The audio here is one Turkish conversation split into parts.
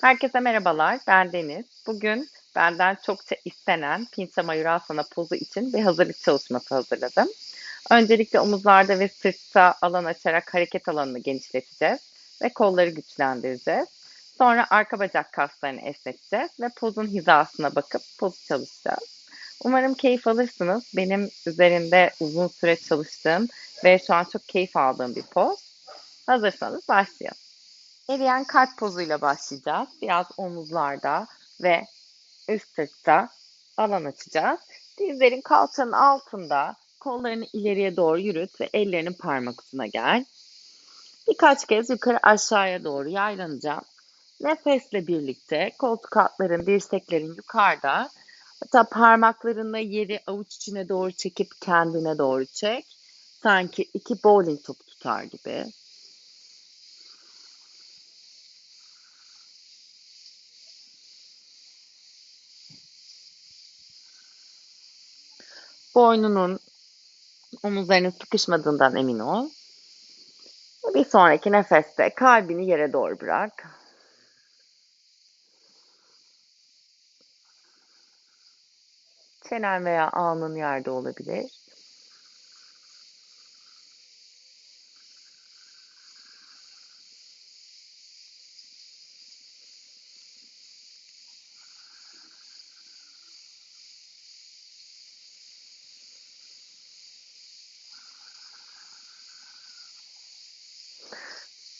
Herkese merhabalar, ben Deniz. Bugün benden çokça istenen Pinça Mayurasana pozu için bir hazırlık çalışması hazırladım. Öncelikle omuzlarda ve sırtta alan açarak hareket alanını genişleteceğiz ve kolları güçlendireceğiz. Sonra arka bacak kaslarını esneteceğiz ve pozun hizasına bakıp pozu çalışacağız. Umarım keyif alırsınız. Benim üzerinde uzun süre çalıştığım ve şu an çok keyif aldığım bir poz. Hazırsanız başlayalım. Eriyen kalp pozuyla başlayacağız. Biraz omuzlarda ve üst sırtta alan açacağız. Dizlerin kalçanın altında kollarını ileriye doğru yürüt ve ellerinin parmak ucuna gel. Birkaç kez yukarı aşağıya doğru yaylanacağım. Nefesle birlikte koltuk altların, dirseklerin yukarıda. Hatta parmaklarınla yeri avuç içine doğru çekip kendine doğru çek. Sanki iki bowling topu tutar gibi. Boynunun omuzlarının sıkışmadığından emin ol. Bir sonraki nefeste kalbini yere doğru bırak. Çenen veya alnın yerde olabilir.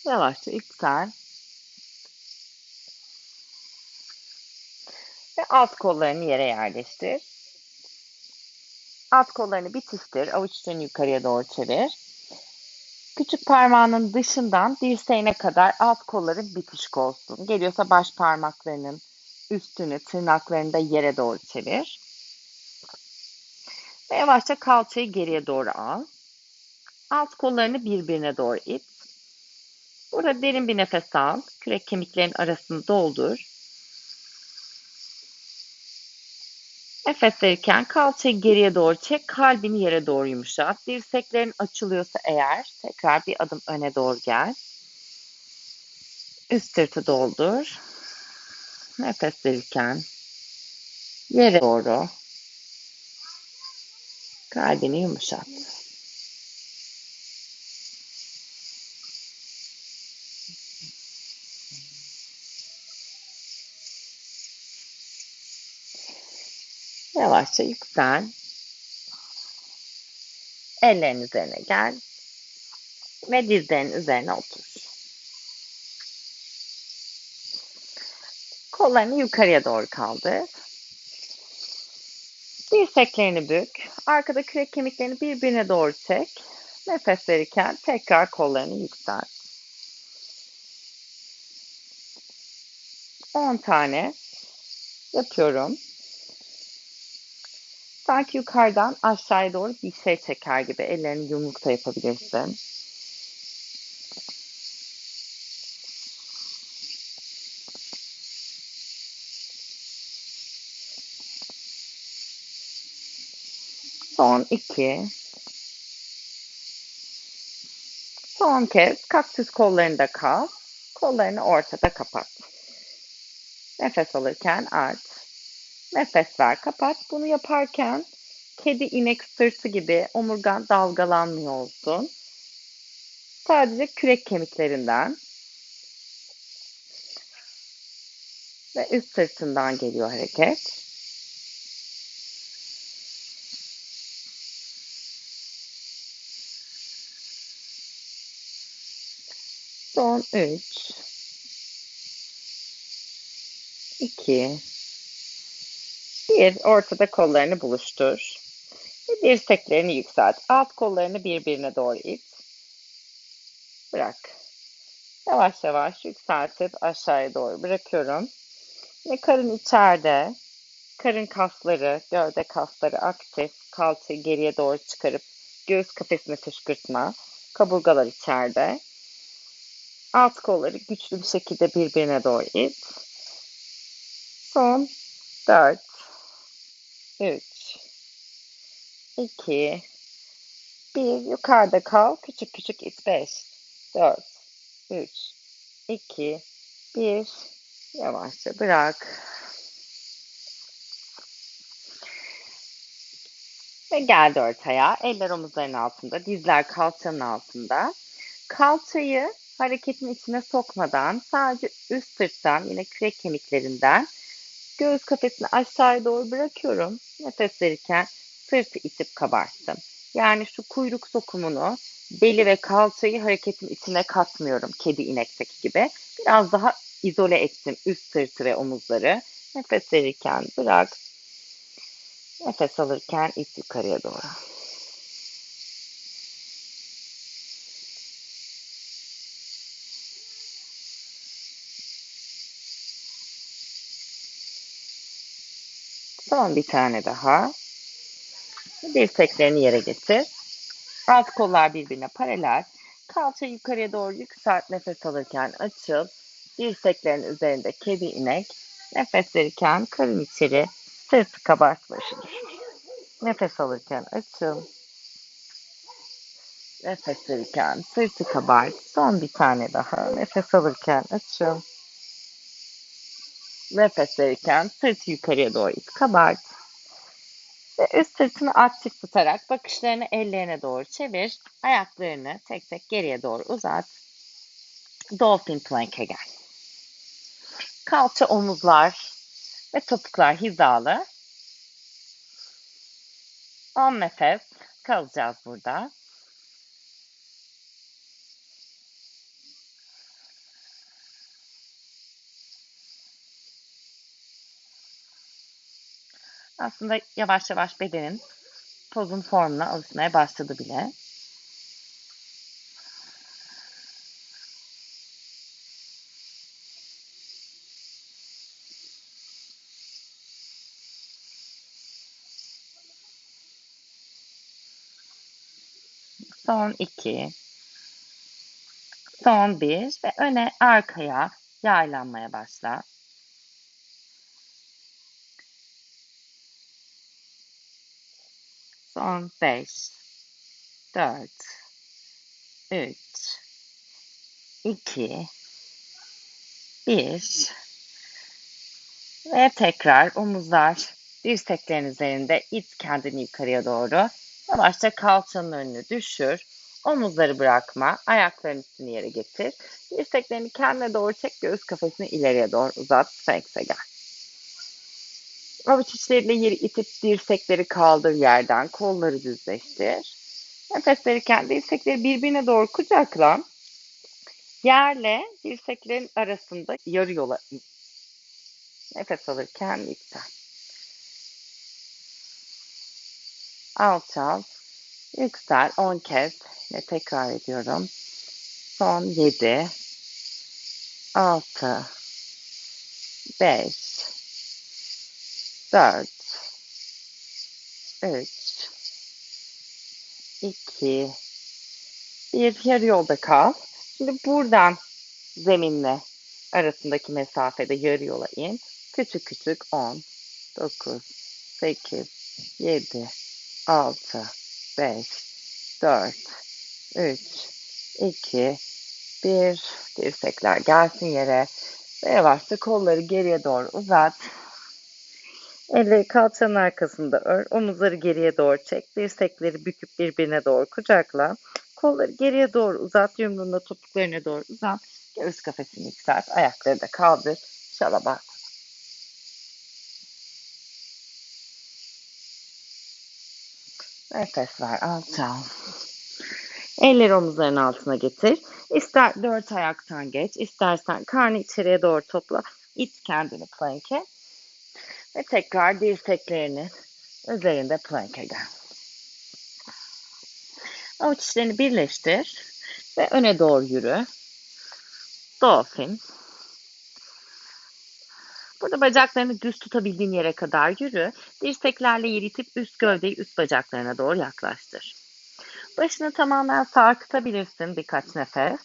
Yavaşça yüksel. Ve alt kollarını yere yerleştir. Alt kollarını bitiştir. Avuçlarını yukarıya doğru çevir. Küçük parmağının dışından dirseğine kadar alt kolların bitişik olsun. Geliyorsa baş parmaklarının üstünü, tırnaklarını da yere doğru çevir. Ve yavaşça kalçayı geriye doğru al. Alt kollarını birbirine doğru it. Burada derin bir nefes al. Kürek kemiklerin arasını doldur. Nefes verirken kalçayı geriye doğru çek. Kalbini yere doğru yumuşat. Dirseklerin açılıyorsa eğer tekrar bir adım öne doğru gel. Üst sırtı doldur. Nefes verirken yere doğru kalbini yumuşat. Yavaşça yüksel. Ellerin üzerine gel. Ve dizlerin üzerine otur. Kollarını yukarıya doğru kaldır. Dirseklerini bük. Arkada kürek kemiklerini birbirine doğru çek. Nefes verirken tekrar kollarını yükselt. 10 tane yapıyorum. Sanki yukarıdan aşağıya doğru bir şey çeker gibi ellerini yumrukta yapabilirsin. Son iki. Son kez kaktüs kollarında kal. Kollarını ortada kapat. Nefes alırken aç. Nefes ver, kapat. Bunu yaparken kedi inek sırtı gibi omurgan dalgalanmıyor olsun. Sadece kürek kemiklerinden ve üst sırtından geliyor hareket. Son 3 2 bir, ortada kollarını buluştur. Ve dirseklerini yükselt. Alt kollarını birbirine doğru it. Bırak. Yavaş yavaş yükseltip aşağıya doğru bırakıyorum. Ve karın içeride. Karın kasları, gövde kasları aktif. Kalçayı geriye doğru çıkarıp göğüs kafesini fışkırtma. Kaburgalar içeride. Alt kolları güçlü bir şekilde birbirine doğru it. Son 4 3 2 1 yukarıda kal. Küçük küçük it 5 4 3 2 1 Yavaşça bırak. Ve geldi ortaya. Eller omuzların altında, dizler kalçanın altında. Kalçayı hareketin içine sokmadan sadece üst sırttan yine kürek kemiklerinden göğüs kafesini aşağıya doğru bırakıyorum. Nefes verirken sırtı itip kabarttım. Yani şu kuyruk sokumunu beli ve kalçayı hareketin içine katmıyorum kedi inekteki gibi. Biraz daha izole ettim üst sırtı ve omuzları. Nefes verirken bırak. Nefes alırken it yukarıya doğru. Son bir tane daha. Dirseklerini yere getir. Alt kollar birbirine paralel. Kalça yukarıya doğru yükselt. Nefes alırken açıl. Dirseklerin üzerinde kedi inek. Nefes verirken karın içeri. Sırtı kabart başını. Nefes alırken açıl. Nefes verirken sırtı kabart. Son bir tane daha. Nefes alırken açıl. Nefes verirken sırtı yukarıya doğru it kabart. Ve üst sırtını aktif tutarak bakışlarını ellerine doğru çevir. Ayaklarını tek tek geriye doğru uzat. Dolphin Plank'e gel. Kalça, omuzlar ve topuklar hizalı. 10 nefes kalacağız burada. Aslında yavaş yavaş bedenin pozun formuna alışmaya başladı bile. Son iki. Son bir ve öne arkaya yaylanmaya başla. Son 5, 4, 3, 2, 1 ve tekrar omuzlar dirseklerin üzerinde it kendini yukarıya doğru. Yavaşça kalçanın önünü düşür. Omuzları bırakma. Ayakların üstünü yere getir. Dirseklerini kendine doğru çek. Göğüs kafesini ileriye doğru uzat. Sphinx'e gel. Avuç içleriyle yeri itip dirsekleri kaldır yerden. Kolları düzleştir. Nefes verirken dirsekleri birbirine doğru kucakla. Yerle dirseklerin arasında yarı yola in. Nefes alırken yüksel. Alçal. Yüksel 10 kez. Ve tekrar ediyorum. Son 7 6 5 4 3 2 1 yarı yolda kal. Şimdi buradan zeminle arasındaki mesafede yarı yola in. Küçük küçük 10 9 8 7 6 5 4 3 2 1 dirsekler gelsin yere ve yavaşça kolları geriye doğru uzat. Elleri kalçanın arkasında ör. Omuzları geriye doğru çek. Dirsekleri büküp birbirine doğru kucakla. Kolları geriye doğru uzat. Yumruğunda topuklarına doğru uzat. Göğüs kafesini yükselt. Ayakları da kaldır. Şalaba. Nefes ver. Alçal. Elleri omuzların altına getir. İster dört ayaktan geç, istersen karnı içeriye doğru topla. İt kendini plank'e. Ve tekrar dirseklerini üzerinde plank'e gel. Avuç içlerini birleştir ve öne doğru yürü. Dolphin. Burada bacaklarını düz tutabildiğin yere kadar yürü. Dirseklerle yer itip üst gövdeyi üst bacaklarına doğru yaklaştır. Başını tamamen sarkıtabilirsin birkaç nefes.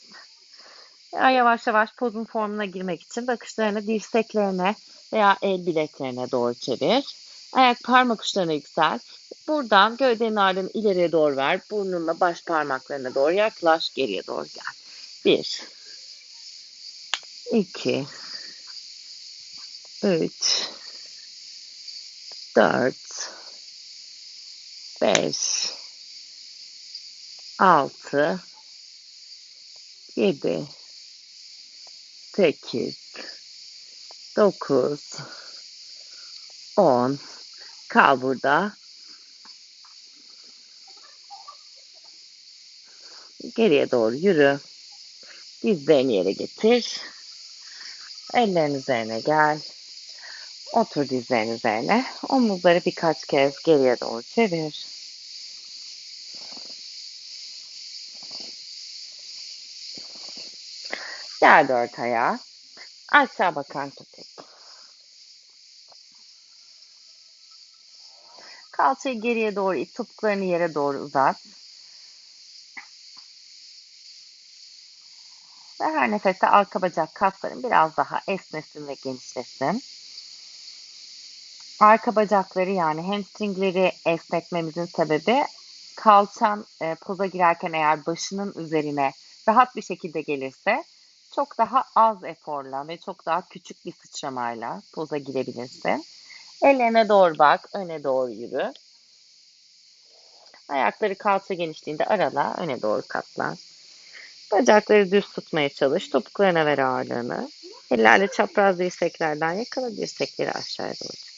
Yavaş yavaş pozun formuna girmek için bakışlarını dirseklerine veya el bileklerine doğru çevir. Ayak parmak uçlarına yüksel. Buradan gövdenin ardını ileriye doğru ver. Burnunla baş parmaklarına doğru yaklaş. Geriye doğru gel. Bir. iki, üç, dört, beş, altı, yedi, sekiz, dokuz, on. Kal burada. Geriye doğru yürü. Dizlerini yere getir. Ellerin üzerine gel. Otur dizlerin üzerine. Omuzları birkaç kez geriye doğru çevir. Gel dört ayağa. Aşağı bakan köpek. Kalçayı geriye doğru it. Topuklarını yere doğru uzat. Ve her nefeste arka bacak kasların biraz daha esnesin ve genişlesin. Arka bacakları yani hamstringleri esnetmemizin sebebi kalçan e, poza girerken eğer başının üzerine rahat bir şekilde gelirse çok daha az eforla ve çok daha küçük bir sıçramayla poza girebilirsin. Ellerine doğru bak, öne doğru yürü. Ayakları kalça genişliğinde arala, öne doğru katlan. Bacakları düz tutmaya çalış. Topuklarına ver ağırlığını. Ellerle çapraz dirseklerden yakala dirsekleri aşağıya doğru.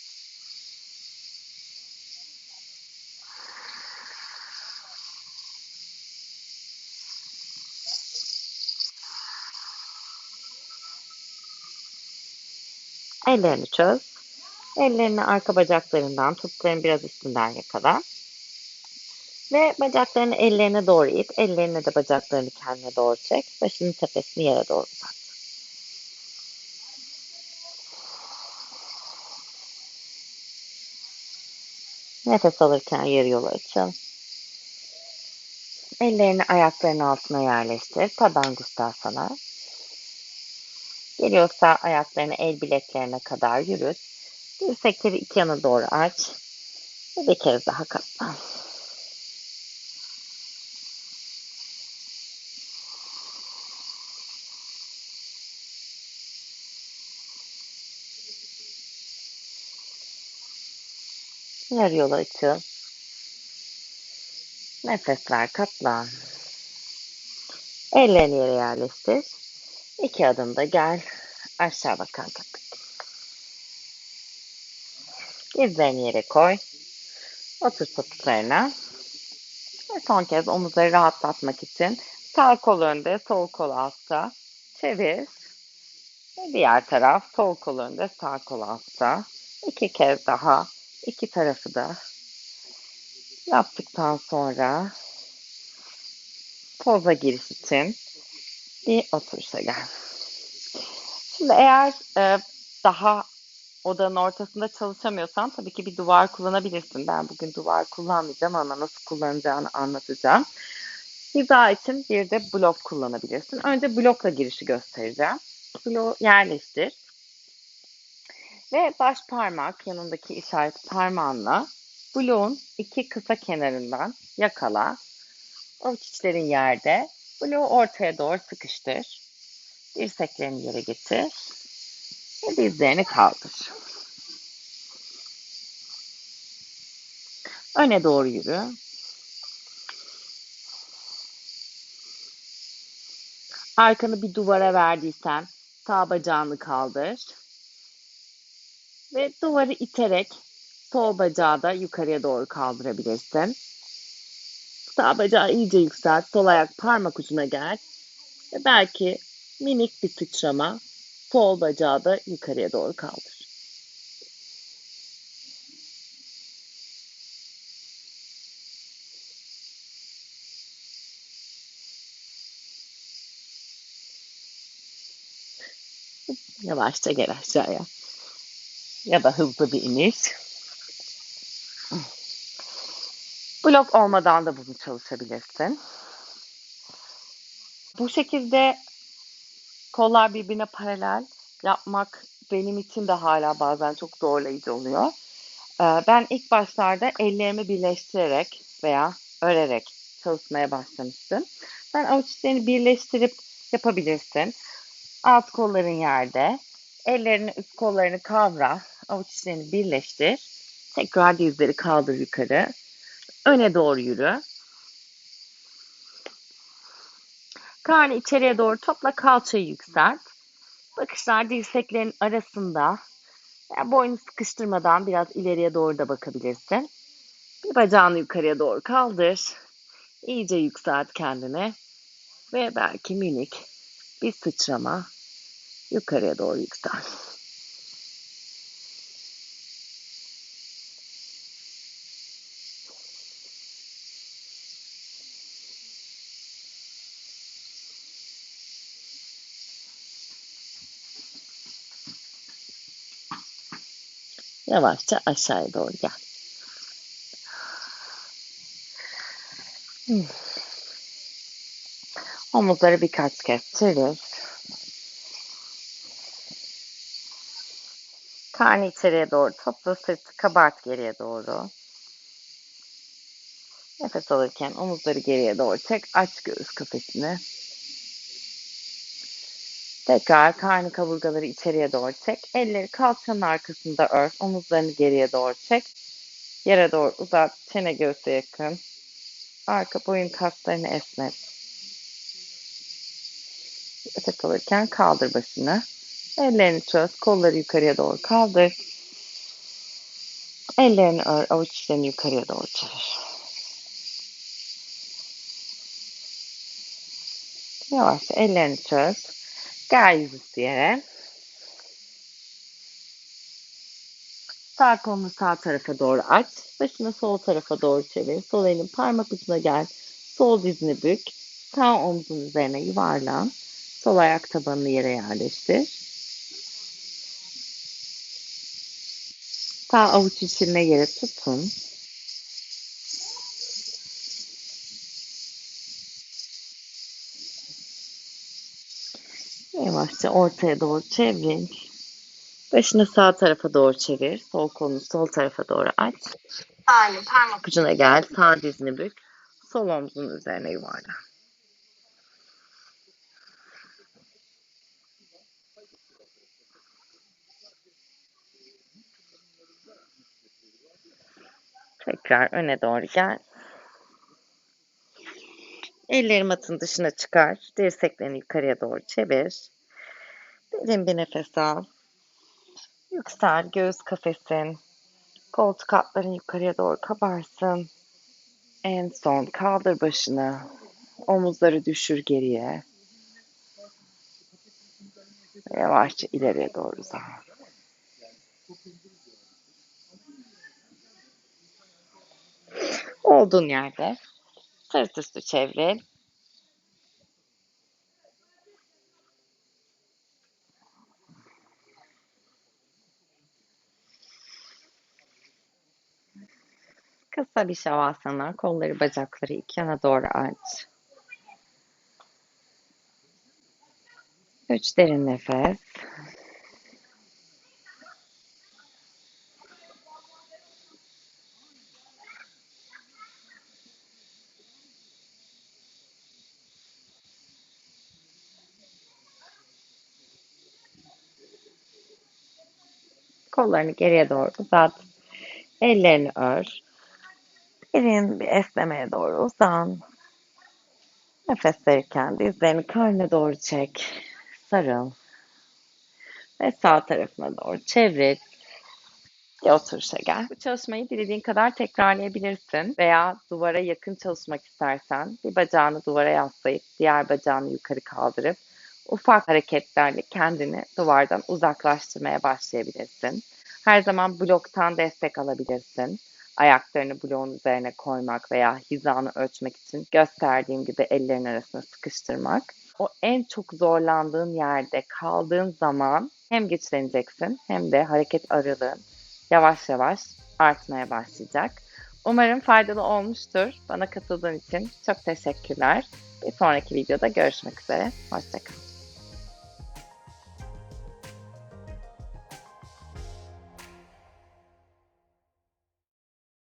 Ellerini çöz. Ellerini arka bacaklarından, topukların biraz üstünden yakala. Ve bacaklarını ellerine doğru it. Ellerine de bacaklarını kendine doğru çek. Başının tepesini yere doğru uzat. Nefes alırken yarı yolu açın. Ellerini ayaklarının altına yerleştir. Padangustasana. Geliyorsa ayaklarını el bileklerine kadar yürüt. Dirsekleri iki yana doğru aç. Ve bir kez daha katlan. Yarı yolu açın. Nefes ver, katlan. Ellerini yere yerleştir. İki adımda gel. Aşağı bakan köpek. Dizlerini yere koy. Otur topuklarına. Ve son kez omuzları rahatlatmak için sağ kol önde, sol kol altta. Çevir. Ve diğer taraf sol kol önde, sağ kol altta. İki kez daha iki tarafı da yaptıktan sonra poza giriş için bir oturuşa gel. Şimdi eğer e, daha odanın ortasında çalışamıyorsan tabii ki bir duvar kullanabilirsin. Ben bugün duvar kullanmayacağım ama nasıl kullanacağını anlatacağım. Hiza için bir de blok kullanabilirsin. Önce blokla girişi göstereceğim. Bloğu yerleştir. Ve baş parmak yanındaki işaret parmağınla bloğun iki kısa kenarından yakala. Avuç içlerin yerde. Bloğu ortaya doğru sıkıştır. Dirseklerini yere getir. Ve dizlerini kaldır. Öne doğru yürü. Arkanı bir duvara verdiysen sağ bacağını kaldır. Ve duvarı iterek sol bacağı da yukarıya doğru kaldırabilirsin. Sağ bacağı iyice yükselt. Sol ayak parmak ucuna gel. Ve belki minik bir sıçrama sol bacağı da yukarıya doğru kaldır. Yavaşça gel aşağıya. Ya da hızlı bir iniş. Blok olmadan da bunu çalışabilirsin. Bu şekilde kollar birbirine paralel yapmak benim için de hala bazen çok zorlayıcı oluyor. Ee, ben ilk başlarda ellerimi birleştirerek veya örerek çalışmaya başlamıştım. Sen avuç içlerini birleştirip yapabilirsin. Alt kolların yerde, Ellerini üst kollarını kavra. Avuç içlerini birleştir. Tekrar dizleri kaldır yukarı. Öne doğru yürü. Karnı içeriye doğru topla kalçayı yükselt. Bakışlar dirseklerin arasında. Yani boynu sıkıştırmadan biraz ileriye doğru da bakabilirsin. Bir bacağını yukarıya doğru kaldır. İyice yükselt kendini. Ve belki minik bir sıçrama yukarıya doğru yüksel. Yavaşça aşağıya doğru gel. Hmm. Omuzları birkaç kez çevir. Karnı içeriye doğru topla, sırtı kabart geriye doğru. Nefes alırken omuzları geriye doğru çek, aç göğüs kafesini. Tekrar karnı kaburgaları içeriye doğru çek. Elleri kalçanın arkasında ört. Omuzlarını geriye doğru çek. Yere doğru uzat. Çene göğse yakın. Arka boyun kaslarını esnet. Nefes alırken kaldır başını. Ellerini çöz. Kolları yukarıya doğru kaldır. Ellerini ör. Avuç içlerini yukarıya doğru çevir. Yavaşça ellerini çöz. Yere. Sağ kolunu sağ tarafa doğru aç. Başını sol tarafa doğru çevir. Sol elin parmak ucuna gel. Sol dizini bük. Sağ omzun üzerine yuvarlan. Sol ayak tabanını yere yerleştir. Sağ avuç içine yere tutun. Yavaşça ortaya doğru çevrin. Başını sağ tarafa doğru çevir. Sol kolunu sol tarafa doğru aç. Elin parmak ucuna gel. Sağ dizini bük. Sol omzun üzerine yuvarla. Tekrar öne doğru gel. Elleri matın dışına çıkar. Dirseklerini yukarıya doğru çevir. Derin bir nefes al. Yüksel göğüs kafesin. Koltuk altların yukarıya doğru kabarsın. En son kaldır başını. Omuzları düşür geriye. Yavaşça ileriye doğru uzan. Olduğun yerde sırt üstü çevril. Kısa bir şavasana. Kolları bacakları iki yana doğru aç. Üç derin nefes. Kollarını geriye doğru uzat. Ellerini ör. Derin bir esnemeye doğru uzan. Nefes verirken dizlerini karnına doğru çek. Sarıl. Ve sağ tarafına doğru çevir. Bir oturuşa gel. Bu çalışmayı dilediğin kadar tekrarlayabilirsin. Veya duvara yakın çalışmak istersen bir bacağını duvara yaslayıp diğer bacağını yukarı kaldırıp ufak hareketlerle kendini duvardan uzaklaştırmaya başlayabilirsin. Her zaman bloktan destek alabilirsin. Ayaklarını bloğun üzerine koymak veya hizanı ölçmek için gösterdiğim gibi ellerin arasına sıkıştırmak. O en çok zorlandığın yerde kaldığın zaman hem güçleneceksin hem de hareket aralığın yavaş yavaş artmaya başlayacak. Umarım faydalı olmuştur. Bana katıldığın için çok teşekkürler. Bir sonraki videoda görüşmek üzere. Hoşçakalın.